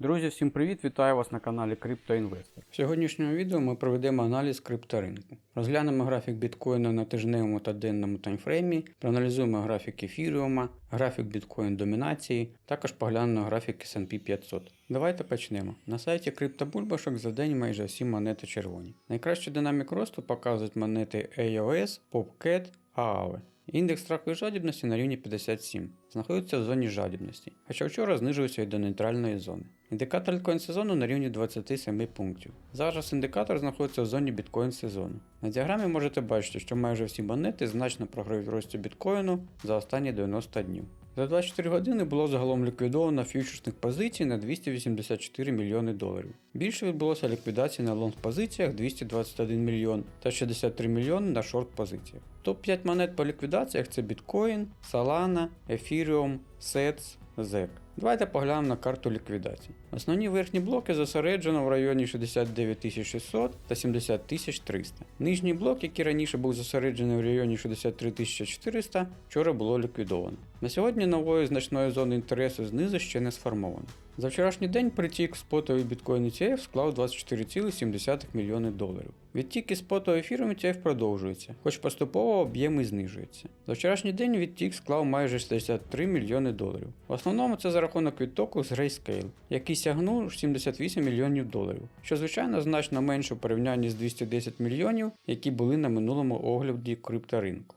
Друзі, всім привіт! Вітаю вас на каналі CryptoInvestor. В сьогоднішньому відео ми проведемо аналіз крипторинку. Розглянемо графік біткоїна на тижневому та денному таймфреймі, проаналізуємо графік ефіріума, графік біткоін домінації, також поглянемо графік S&P 500. Давайте почнемо. На сайті криптобульбашок за день майже всі монети червоні. Найкращий динамік росту показують монети AOS, PopCat, AAVE. Індекс страху і жадібності на рівні 57, знаходиться в зоні жадібності, хоча вчора знижується і до нейтральної зони. Індикатор біткоін сезону на рівні 27 пунктів. Зараз індикатор знаходиться в зоні біткоін сезону. На діаграмі можете бачити, що майже всі монети значно програють рості біткоїну за останні 90 днів. За 24 години було загалом ліквідовано фьючерсних позицій на 284 мільйони доларів. Більше відбулося ліквідацій на лонг позиціях 221 мільйон та 63 мільйони на шорт позиціях. Топ-5 монет по ліквідаціях це біткоін, Solana, Ethereum, SETS, ZEC. Давайте поглянемо на карту ліквідацій. Основні верхні блоки зосереджено в районі 69 600 та 70 300. Нижній блок, який раніше був зосереджений в районі 63 400, вчора було ліквідовано. На сьогодні нової значної зони інтересу знизу ще не сформовано. За вчорашній день притік спотовий біткоін ETF склав 24,7 мільйони доларів. Відтік із споту ефіру ETF продовжується, хоч поступово об'єми знижуються. За вчорашній день відтік склав майже 63 мільйони доларів. В основному це за рахунок відтоку з Grayscale, який сягнув 78 мільйонів доларів, що звичайно значно менше в порівнянні з 210 мільйонів, які були на минулому огляді крипторинку.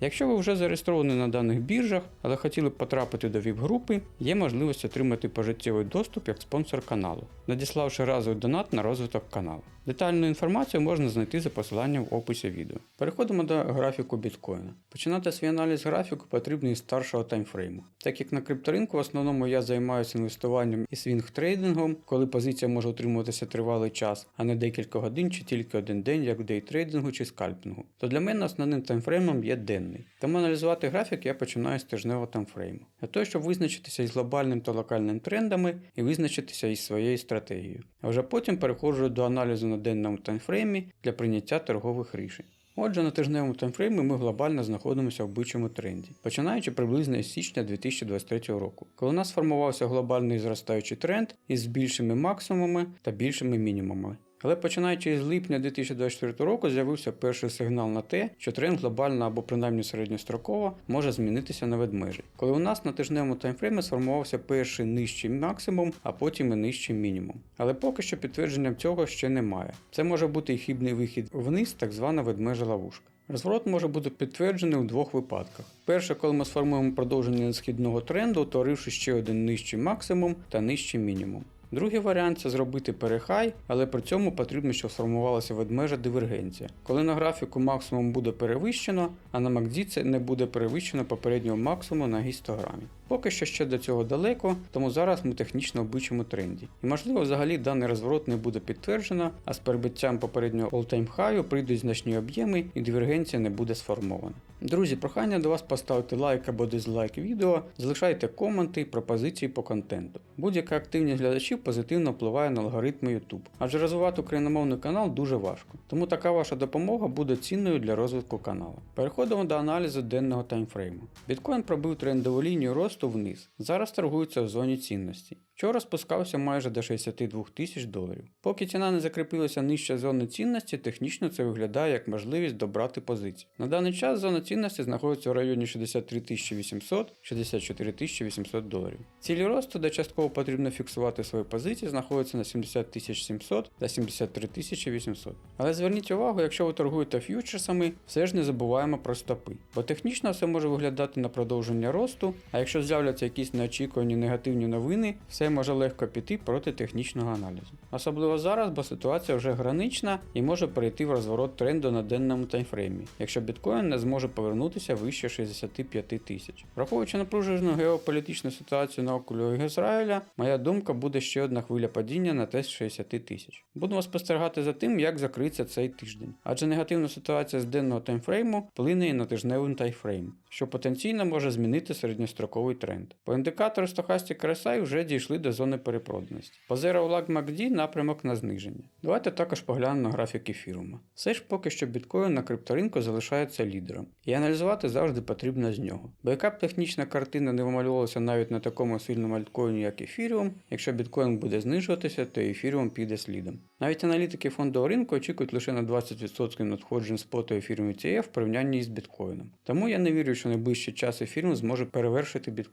Якщо ви вже зареєстровані на даних біржах, але хотіли б потрапити до ВІП-групи, є можливість отримати пожиттєвий доступ як спонсор каналу, надіславши разовий донат на розвиток каналу. Детальну інформацію можна знайти за посиланням в описі відео. Переходимо до графіку біткоїна. Починати свій аналіз графіку потрібно із старшого таймфрейму. Так як на крипторинку в основному я займаюся інвестуванням і свінг-трейдингом, коли позиція може утримуватися тривалий час, а не декілька годин чи тільки один день, як в дейтрейдингу чи скальпінгу, то для мене основним таймфреймом є денний. Тому аналізувати графік я починаю з тижневого таймфрейму. Для того, щоб визначитися із глобальним та локальним трендами і визначитися із своєю стратегією. А вже потім переходжу до аналізу на денному таймфреймі для прийняття торгових рішень. Отже, на тижневому таймфреймі ми глобально знаходимося в бичому тренді, починаючи приблизно із січня 2023 року, коли у нас сформувався глобальний зростаючий тренд із більшими максимумами та більшими мінімумами. Але починаючи з липня 2024 року з'явився перший сигнал на те, що тренд глобально або принаймні середньостроково може змінитися на ведмежі, коли у нас на тижневому таймфреймі сформувався перший нижчий максимум, а потім і нижчий мінімум. Але поки що підтвердження цього ще немає. Це може бути і хибний вихід вниз, так звана ведмежа ловушка. Розворот може бути підтверджений у двох випадках. Перше, коли ми сформуємо продовження східного тренду, утворивши ще один нижчий максимум та нижчий мінімум. Другий варіант це зробити перехай, але при цьому потрібно, щоб сформувалася ведмежа дивергенція. Коли на графіку максимум буде перевищено, а на MACD це не буде перевищено попереднього максимуму на гістограмі. Поки що ще до цього далеко, тому зараз ми технічно в бичому тренді. І можливо взагалі даний розворот не буде підтверджено, а з перебиттям попереднього all-time high прийдуть значні об'єми і дивергенція не буде сформована. Друзі, прохання до вас поставити лайк або дизлайк відео, залишайте коменти, пропозиції по контенту. Будь-яка активність глядачів позитивно впливає на алгоритми YouTube, адже розвивати україномовний канал дуже важко. Тому така ваша допомога буде цінною для розвитку каналу. Переходимо до аналізу денного таймфрейму. Біткоін пробив трендову лінію росту вниз. Зараз торгується в зоні цінності. Вчора спускався майже до 62 тисяч доларів. Поки ціна не закріпилася нижче зони цінності, технічно це виглядає як можливість добрати позиції. На даний час зона цінності знаходиться у районі 63 800 64 800 доларів. Цілі росту, де частково потрібно фіксувати свої позиції, знаходяться на 70 700 та 73 800. Але зверніть увагу, якщо ви торгуєте ф'ючерсами, все ж не забуваємо про стопи, бо технічно все може виглядати на продовження росту, а якщо з'являться якісь неочікувані негативні новини, все може легко піти проти технічного аналізу. Особливо зараз, бо ситуація вже гранична і може перейти в розворот тренду на денному таймфреймі, якщо біткоін не зможе повернутися вище 65 тисяч. Враховуючи напружену геополітичну ситуацію навколо Ізраїля, моя думка буде ще одна хвиля падіння на тест 60 тисяч. Будемо спостерігати за тим, як закриється цей тиждень, адже негативна ситуація з денного таймфрейму вплине і на тижневий таймфрейм, що потенційно може змінити середньостроковий тренд. По індикатору Stochastic RSI вже дійшли до зони перепроданості. По Zero Lag MACD напрямок на зниження. Давайте також поглянемо на графік ефірума. Все ж поки що біткоін на крипторинку залишається лідером, і аналізувати завжди потрібно з нього. Бо яка б технічна картина не вималювалася навіть на такому сильному альткоїні, як ефіріум, якщо біткоін буде знижуватися, то ефіріум піде слідом. Навіть аналітики фондового ринку очікують лише на 20% надходжень споту ефіріум ETF в порівнянні із біткоїном. Тому я не вірю, що найближчий час ефіріум зможе перевершити біткоін.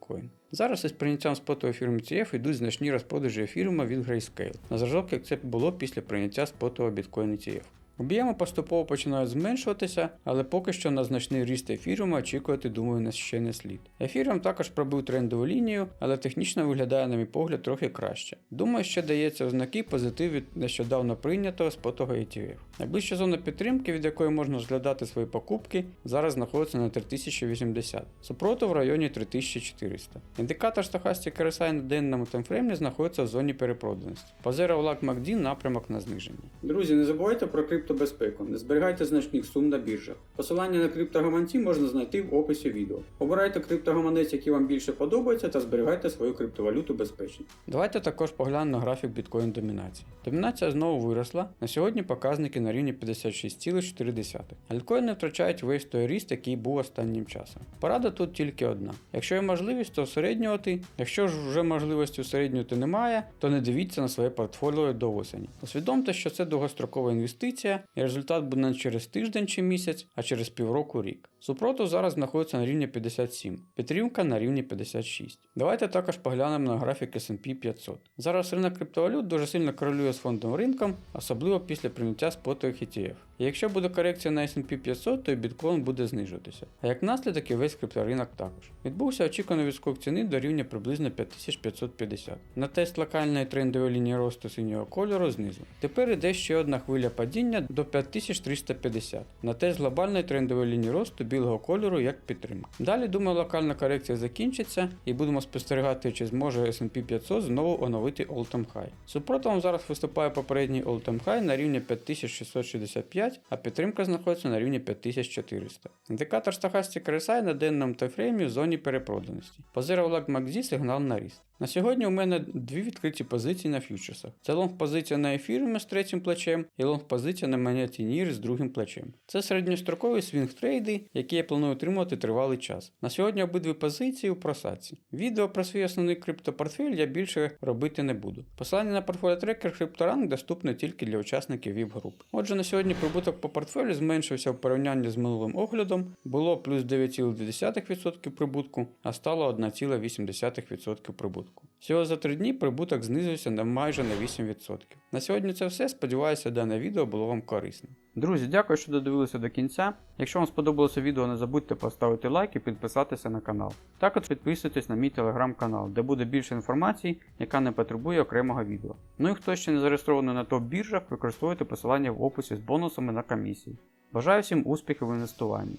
Зараз із прийняттям споту ефіру ETF йдуть значні розпродажі ефіріума від Grayscale, на зразок, як це було після прийняття спотового біткоін ETF. Об'єми поступово починають зменшуватися, але поки що на значний ріст ефіріума очікувати, думаю, нас ще не слід. Ефіріум також пробив трендову лінію, але технічно виглядає, на мій погляд, трохи краще. Думаю, ще дається ознаки позитив від нещодавно прийнятого спотого ETF. Найближча зона підтримки, від якої можна розглядати свої покупки, зараз знаходиться на 3080, супротив в районі 3400. Індикатор Stochastic RSI на денному таймфреймі знаходиться в зоні перепроданості. По Zero Lag MACD напрямок на зниження. Друзі, не забувайте про криптобезпеку, не зберігайте значних сум на біржах. Посилання на криптогаманці можна знайти в описі відео. Обирайте криптогаманець, який вам більше подобається, та зберігайте свою криптовалюту безпечно. Давайте також поглянемо на графік біткоін домінації. Домінація знову виросла. На сьогодні показники на рівні 56,4. Альткоїни втрачають весь той ріст, який був останнім часом. Порада тут тільки одна. Якщо є можливість, то усереднювати. Якщо ж вже можливості усереднювати немає, то не дивіться на своє портфоліо до осені. Усвідомте, що це довгострокова інвестиція, і результат буде не через тиждень чи місяць, а через півроку рік. Супротив зараз знаходиться на рівні 57, підтримка на рівні 56. Давайте також поглянемо на графік S&P 500. Зараз ринок криптовалют дуже сильно корелює з фондовим ринком, особливо після прийняття спотових ETF. І якщо буде корекція на S&P 500, то і біткоін буде знижуватися. А як наслідок і весь крипторинок також. Відбувся очікуваний відскок ціни до рівня приблизно 5550. На тест локальної трендової лінії росту синього кольору знизу. Тепер іде ще одна хвиля падіння до 5350. На тест глобальної трендової лінії росту білого кольору як підтримка. Далі, думаю, локальна корекція закінчиться і будемо спостерігати, чи зможе S&P 500 знову оновити all-time high. Супротивом зараз виступає попередній all-time high на рівні 5665, а підтримка знаходиться на рівні 5400. Індикатор Stochastic RSI на денному тайфреймі в зоні перепроданості. По Zero Lag MACD сигнал на ріст. На сьогодні у мене дві відкриті позиції на фьючерсах. Це лонг позиція на ефірумі з третім плечем і лонг позиція на монеті NIR з другим плечем. Це середньострокові свінг трейди, які я планую отримувати тривалий час. На сьогодні обидві позиції у просадці. Відео про свій основний криптопортфель я більше робити не буду. Посилання на портфоліо трекер CryptoRank доступне тільки для учасників VIP груп. Отже, на сьогодні прибуток по портфелю зменшився в порівнянні з минулим оглядом, було плюс 9,2% прибутку, а стало 1,8% прибутку. Всього за 3 дні прибуток знизився на майже на 8%. На сьогодні це все. Сподіваюся, дане відео було вам корисним. Друзі, дякую, що додивилися до кінця. Якщо вам сподобалося відео, не забудьте поставити лайк і підписатися на канал. Також підписуйтесь на мій телеграм-канал, де буде більше інформації, яка не потребує окремого відео. Ну і хто ще не зареєстрований на топ-біржах, використовуйте посилання в описі з бонусами на комісії. Бажаю всім успіхів в інвестуванні.